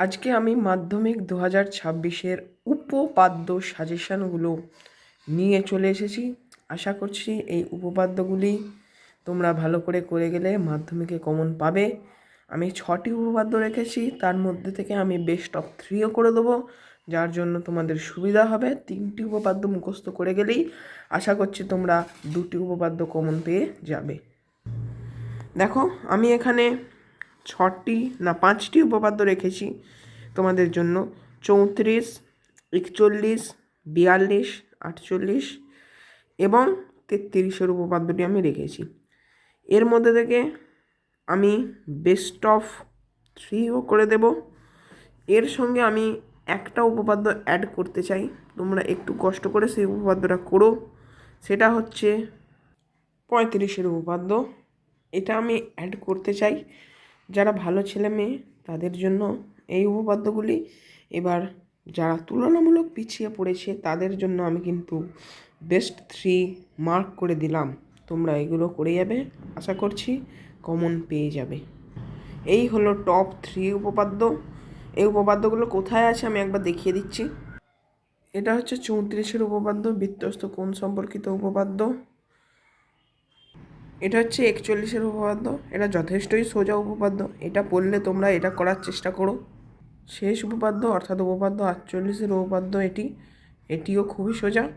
আজকে আমি মাধ্যমিক দু হাজার ছাব্বিশের উপপাদ্য সাজেশানগুলো নিয়ে চলে এসেছি। আশা করছি এই উপপাদ্যগুলি তোমরা ভালো করে করে গেলে মাধ্যমিকে কমন পাবে। আমি ছটি উপপাদ্য রেখেছি, তার মধ্যে থেকে আমি বেস্ট অফ থ্রিও করে দেবো, যার জন্য তোমাদের সুবিধা হবে। তিনটি উপপাদ্য মুখস্থ করে গেলেই আশা করছি তোমরা দুটি উপপাদ্য কমন পেয়ে যাবে। দেখো, আমি এখানে ছটি না পাঁচটি উপপাদ্য রেখেছি তোমাদের জন্য। চৌত্রিশ, একচল্লিশ, বিয়াল্লিশ, আটচল্লিশ এবং তেত্রিশের উপপাদ্যটি আমি রেখেছি। এর মধ্যে থেকে আমি বেস্ট অফ থ্রিও করে দেব। এর সঙ্গে আমি একটা উপপাদ্য অ্যাড করতে চাই। তোমরা একটু কষ্ট করে সেই উপপাদ্যটা করো। সেটা হচ্ছে পঁয়ত্রিশের উপপাদ্য। এটা আমি অ্যাড করতে চাই। যারা ভালো ছেলে মেয়ে, তাদের জন্য এই উপপাদ্যগুলি এবার যারা তুলনামূলক পিছিয়ে পড়েছে, তাদের জন্য আমি কিন্তু বেস্ট থ্রি মার্ক করে দিলাম। তোমরা এগুলো করে যাবে, আশা করছি কমন পেয়ে যাবে। এই হলো টপ থ্রি উপপাদ্য। এই উপপাদ্যগুলো কোথায় আছে আমি একবার দেখিয়ে দিচ্ছি। এটা হচ্ছে চৌত্রিশের উপপাদ্য বিত্তস্ত কোণ সম্পর্কিত উপপাদ্য। এটা হচ্ছে একচল্লিশের উপপাদ্য। এটা যথেষ্টই সোজা উপপাদ্য। এটা পড়লে তোমরা এটা করার চেষ্টা করো। শেষ উপপাদ্য, অর্থাৎ উপপাদ্য আটচল্লিশের উপপাদ্য এটি। এটিও খুবই সোজা।